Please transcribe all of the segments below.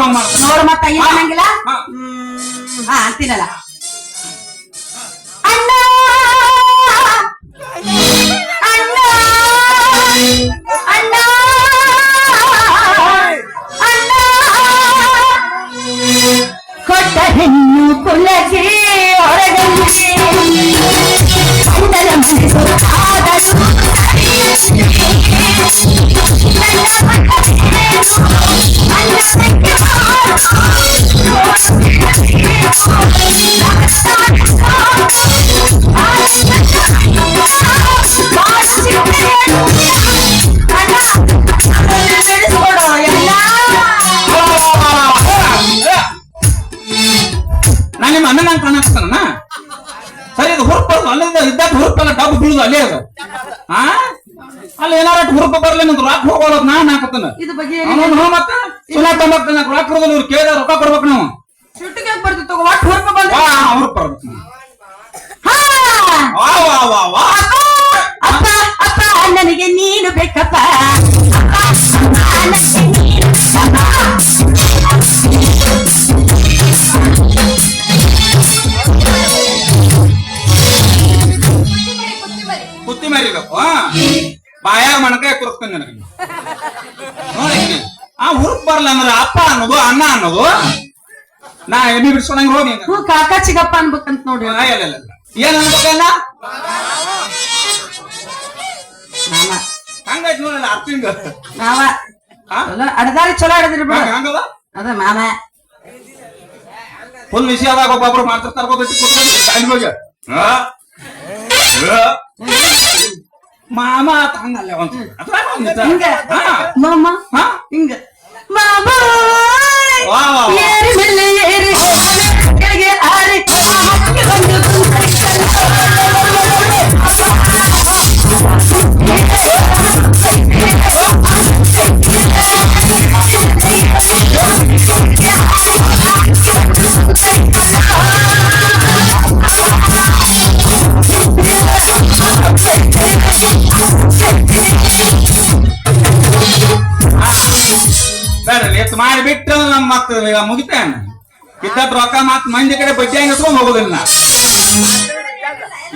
ಹಂಗ್ ಮಾಡ್ತಾನೆ ನೋಡು ಮತ್ತ ಈ ಅನ್ನಂಗಿಲ್ಲ ಹಾ. ಹ್ಮ್ ಹಾ ಅಂತೀನಲ್ಲ ಅಣ್ಣ ಅಣ್ಣ ಅಣ್ಣ ನಾನು ಅನ್ನಿಸ್ತಾನ ಸರಿ ಅದು ಹುರುಪಲ್ಲ ಅಲ್ಲಿಂದ ಇದ್ದಾಗ ಹುರುಪಲ್ಲ ಡಬ್ಬು ಬೀಳುದು ಅಲ್ಲೇ ಅದು. ಹಾ ಅಲ್ಲಿ ಏನಾರ ಹುರುಪ ಬರ್ಲಿ ನಿಂದು ರಾಕ್ ಹೋಗೋದ್ ನಾನ್ ಹಾಕತ್ತನ. ಅವನು ಹೋ ಮತ್ತ ಸುಳ್ಳ ತಂಬಾಕ್ತಾನ ರಾಕ್ ಕೊಡೋದು ಇವ್ರು ಕೇಳಿದ ರೊಕ್ಕ ಕೊಡ್ಬೇಕು ನಾವು. ಶುಟ್ಟಿಗೆ ತಗೋ? ಒಟ್ಟು ಹೊರಪ ಬಂದ ವಾ ಹುರುಪ ಬರ್ಬೇಕು ಹಾ! ವಾ ವಾ ವಾ ವಾ. ಅಪ್ಪ ಅಪ್ಪ ನನಗೆ ನೀನು ಬೇಕಪ್ಪ. ಅಪ್ಪ, ಅಪ್ಪ, ನನಗೆ ಮರಿಬೇಕು ಬಾಯಾಗ ಮಣಕಾಯಿ ಕುರ್ಸ್ತಾನೆ ನನಗೆ. ನೋಡಿ ಆ ಹುರುಪ್ ಬರಲ್ಲ ಅಂದ್ರೆ ಅಪ್ಪ ಅನ್ನೋದು ಅಣ್ಣ ಅನ್ನೋದು ನಾ ಎಮ್ಮಿ ಬಿಡಿಸ್ಕೊಂಡಂಗ್ ಹೋಗಿ ಹ್ಞೂ ಕಾಕ ಚಿಗಪ್ಪ ಅನ್ಬೇಕಂತ ನೋಡಿ. ಇಲ್ಲ. ಏನ್ ಅನ್ಬೇಕಲ್ಲ? ಹಂಗಾಯ್ತು ನೋಡಲ್ಲ ಅರ್ತಿಂಗ ಮಾವ ಚಲೋ ಅಡದಾರಿ ಚಲೋ ಅಡದ್ರಿ ಬಿಡು. ಹಂಗದ? ಅದ ಮಾಮ. ಫುಲ್ ವಿಷಯದಾಗ ಒಬ್ಬೊಬ್ರು ಮಾಡ್ತಿರ್ತಾರ ಗೊತ್ತೈತಿ ಕೂತ್ಕೊಂಡು ಟೈಮ್ ಬಗ್ಗೆ ಆ? ಮಾಮ ಅಂತ ಹಂಗಲ್ಲ ಒಂದ್. ಹಿಂಗ. ಮಾಮಾ? ಹಿಂಗ. ಮಾಮ? ಬೇಡ ಎತ್ತು ಮಾಡಿಬಿಟ್ಟು ನಮ್ ಮತ್ ಮುಗಿತೇನ? ಇದ್ದಟ್ ರೊಕ್ಕ ಮತ್ ಮಂದಿ ಕಡೆ ಬಡ್ಡಿ ಹಂಗ ಇಟ್ಕೊಂಡ್ ಹೋಗೋದಿಲ್ಲ.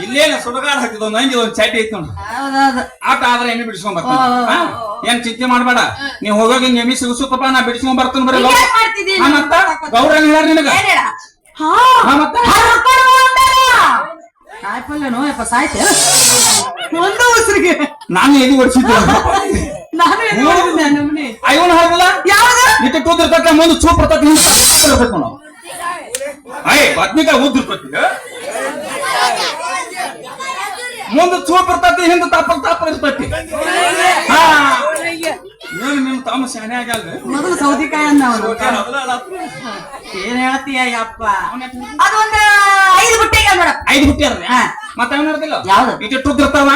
ಇಲ್ಲೇನ ಸುಡಗಾಡ ಹಾಕಿದ ಒಂದ್ ಒಂದ್ ಚಾಟಿ ಐತಿ ನೋಡು. ಹೌದೌದು. ಆಟ ಆದ್ರೆ ಎಣ್ಣೆ ಬಿಡಿಸ್ಕೊಂಡ್ ಬರ್ತಾನೆ. ಏನ್ ಚಿಂತೆ ಮಾಡ್ಬೇಡ. ನೀವ್ ಹೋಗೋಗಿ ಎಮ್ಮಿ ಸಿಗಸುತ್ತಪ್ಪ ನಾ ಬಿಡಿಸ್ಕೊಂಡ್ ಬರ್ತೀನಿ ಬರೀ ಮತ್ತ? ಗೌರವ ಹೇಳ ನಿನಗ? ನಾನು ಎಲ್ಲಿ ನಾನು ಐವನ್ ಹಾಕಲ್ಲ ಯಾವ್ದು ಕೂತಿರ್ತಕ್ಕ ಮುಂದೆ ಚೂಪ್ ಇರ್ತಕ್ಕ ಹಿಂದೆ ಇರ್ಬೇಕು ನಾವು. ಅಯ್ಯ ಬದ್ನಿಕಾಯಿ ಉದ್ದಿರ್ತತಿ ಮುಂದೆ ಚೂಪ್ ಇರ್ತತಿ ಹಿಂದೆ ತಾಪಲ್ ತಾಪಲ್ ಇರ್ತತಿ ಹಾ. ಏನು ನಿಮ್ ತಮ್ಮ ಶಾನೆ ಆಗಲ್ರಿ ಮೊದಲು ಸೌದಿಕಾಯಿ ಅಂದ ಅವನು. ಏನ್ ಹೇಳ್ತೀಯ ಯಪ್ಪ ಅದೊಂದ ಐದು ಬುಟ್ಟಿಗೆ ಐದು ಹುಟ್ಟಿ ಅರ್ರಿ ಮತ್ತೆ ಏನ್ ಇರ್ತಿಲ್ಲ ಯಾವ್ದು? ಇಟ್ಟು ಇರ್ತಾವ?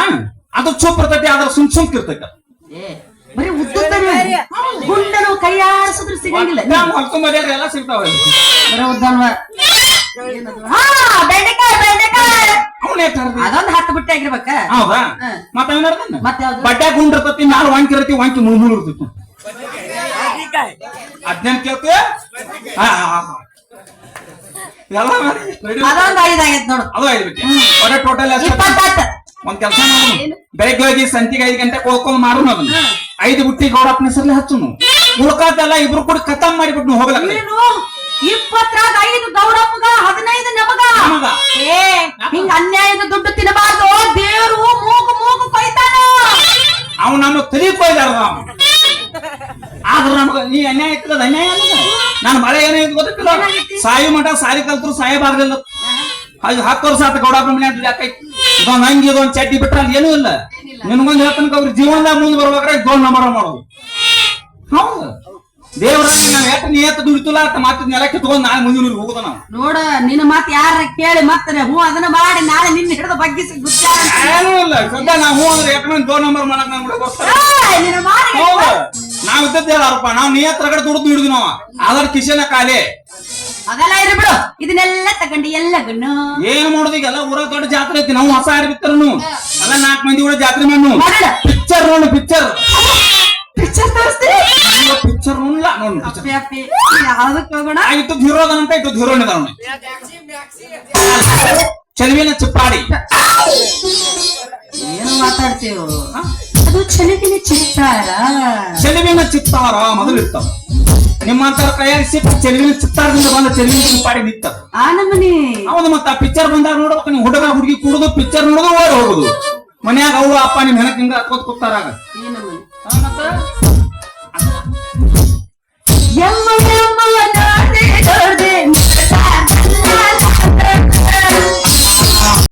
ಅದು ಚೂಪ್ ಇರ್ತತಿ ಅದ್ರ ಸುಮ್ ಸುಮ್ಕ್ ಇರ್ತೈತ ಏ. ಬರೀ ಉದ್ದುತ್ತನೆ ಗುಂಡನು ಕೈಯಾಡಿಸಿದ್ರು ಸಿಗಂಗಿಲ್ಲ. ನಾವು ಹೊಲ್ಕೊಂಬರ್ಯಾರ ಎಲ್ಲ ಸಿಗ್ತಾವ. ಬರೀ ಉದ್ದನ್ವ ಹಾ ಬೆಂಡೆಕಾಯಿ ಬೆಂಡೆಕಾಯಿ. ಅವನೇ ತರ್ದಿ. ಅದೊಂದು ಹತ್ತು ಬಟ್ಟೆ ಆಗಿರ್ಬೇಕ? ಹೌದಾ. ಮತ್ತೆ ಏನ್ ಇರ್ತೈತಿ ಮತ್ತೆ ಯಾವ್ದು ಬಡ್ಡೆ ಗುಂಡ್ ಇರ್ತತಿ ಮ್ಯಾಲ ವಾಂಕಿ ಇರತಿ ವಾಂಕಿ ಮುಳ್ ಮುಳ್ ಇರ್ತೈತಿ. ಹದಿನೆಂಟು ಕೇಳ್ತೀಯ. ಎಲ್ಲ ಅದೊಂದು ಐದು ಐದ್ ನೋಡು. ಅದು ಐದು ಬಿಟ್ಟು. ಟೋಟಲ್ ಇಪ್ಪತ್ತತ್ತು. ಒಂದ್ ಕೆಲಸ ಮಾಡೋಣ ಬೆಳಗ್ಗೆ ಹೋಗಿ ಸಂತಿಗೆ ಐದು ಗಂಟೆ ಹೋಗ್ಕೊಂಡು ಮಾಡೋಣ ಅದನ್ನ ಐದು ಬುಟ್ಟಿ ಗೌಡಪ್ಪನ ಹೆಸರಲ್ಲಿ ಹಚ್ಚುನು. ಉಳ್ಕಾದೆಲ್ಲ ಇಬ್ರು ಕೂಡ ಖತಮ್ ಮಾಡಿಬಿಟ್ಟು ಹೋಗಲ್ಲ ನೀನು ಇಪ್ಪತ್ರಾಗ ಐದು ಗೌರಪ್ಪಗ ಹದಿನೈದು ನಮಗ. ನಮಗ. ಏ ಹಿಂಗ ಅನ್ಯಾಯದ ದುಡ್ಡು ತಿನ್ನಬಾರ್ದು. ದೇವರು ಮೂಗು ಮೂಗು ಕೊಯ್ತಾನ. ಅವ್ ನಮ್ಮ ತಲಿ ಕೊಯ್ದಾರ ಆದ್ರ ನಮಗ ನೀ ಅನ್ಯಾಯ ಇರ್ತದ ಅನ್ಯಾಯ. ನಾನು ಮಳೆ ಏನೇ ಗೊತ್ತಿಲ್ಲ. ಸಾಯಿ ಮಠ ಸಾರಿ ಕಲ್ತರು ಸಾಯಬಾರ್ದಿಲ್ಲ ಅದು ಹತ್ತು ವರ್ಷ ಆತ ಗೌಡಪ್ಪ ಮನೆ ಯಾಕೈತಿ ಇದೊಂದ್ ಹಂಗಿ ಇದೊಂದ್ ಚಡ್ಡಿ ಬಿಟ್ರೆ ಅಲ್ಲಿ ಏನೂ ಇಲ್ಲ. ನಿನ್ಗೊಂದ್ ಹೇಳ್ತಾನಕ ಅವ್ರ ಜೀವನದಾಗ ಮುಂದೆ ಬರ್ಬೇಕಾದ್ರೆ ಗೋಲ್ ನಂಬರ್ ಮಾಡೋದು ಹೌದು. ದೇವ್ರ ನಾವ್ ಎಟ್ ನೀ ಎತ್ತ ದುಡಿತಿಲ್ಲ ಅಂತ ಮತ್ತೆ ನೆಲ ಕಿತ್ಕೊಂಡ್ ನಾಳೆ ಮುಂದಿನ ಹೋಗುದ ನಾವು. ನೋಡ ನಿನ್ನ ಮತ್ ಯಾರ ಕೇಳಿ ಮತ್ತೆ ಹೂ ಅದನ್ನ ಮಾಡಿ ನಾಳೆ ನಿನ್ನ ಹಿಡಿದು ಬಗ್ಗಿಸಿ ಏನೂ ಇಲ್ಲ. ಸದ್ಯ ನಾವು ಹೂ ಅಂದ್ರೆ ಎಟ್ ಮಂದಿ ಗೋಲ್ ನಂಬರ್ ಮಾಡಕ್ ಹೌದು. ನಾವ್ ಇದ್ದದ್ದು ಹೇಳಾರಪ್ಪ ನಾವ್ ನಿಯತ್ ರಗಡೆ ದುಡ್ದು ದುಡಿದ್ವಿ ನಾವ. ಅದರ ಕಿಶನ ಖಾಲಿ. ಅದೆಲ್ಲ ಇರು ಬಿಡು ಇದನ್ನೆಲ್ಲ ತಗೊಂಡು ಎಲ್ಲ ಗಣ್ಣು ಏನ್ ಮಾಡೋದು ಈಗ ಎಲ್ಲ ಊರ ದೊಡ್ಡ ಜಾತ್ರೆ ಐತಿ ನಾವು ಹೊಸ ಹಾಡ್ ಬಿತ್ತರನು ಎಲ್ಲ ನಾಲ್ಕು ಮಂದಿ ಕೂಡ ಜಾತ್ರೆ ಮಾಡ್ನು ಮಾಡೋಣ ಪಿಕ್ಚರ್ ನೋಡು ಪಿಕ್ಚರ್ ಪಿಕ್ಚರ್ ತೋರಿಸ್ತೀರಿ ಪಿಕ್ಚರ್ ನೋಡ್ಲ ನೋಡ್ ಅಪ್ಪಿ ಅಪ್ಪಿ ಯಾವ್ದಕ್ ಹೋಗೋಣ ಇಟ್ಟು ಹೀರೋದನ ಅಂತ ಇಟ್ಟು ಹೀರೋನ್ ಇದಾವ ಚೆಲುವಿನ ಚಿಪ್ಪಾಡಿ ಏನು ಮಾತಾಡ್ತೀವಿ ಅದು ಚಲಿಗಿನ ಚಿತ್ತಾರ ಚೆಲುವಿನ ಚಿತ್ತಾರ ಮೊದಲು ಇರ್ತಾವ ನಿಮ್ಮಂತರ ಕೈಯಾಗ ಸಿಕ್ಕ ಚೆಲುವಿನ ಚಿತ್ತಾರದಿಂದ ಬಂದ ಚೆಲುವಿನ ಪಾಡಿ ನಿತ್ತ ಆ ನಮ್ಮನೆ. ಹೌದು ಮತ್ತ ಪಿಕ್ಚರ್ ಬಂದಾಗ ನೋಡ್ಬೇಕು ನೀವು ಹುಡುಗ ಹುಡುಗಿ ಕುಡುದು ಪಿಕ್ಚರ್ ನೋಡುದು ಓಡ್ ಹೋಗುದು. ಮನ್ಯಾಗ ಅವ್ವ ಅಪ್ಪ ನಿಮ್ ಹೆಣಕ್ ಹಿಂಗ ಹತ್ಕೋತ್ ಕೂತಾರಾಗ ಎಲ್ಲ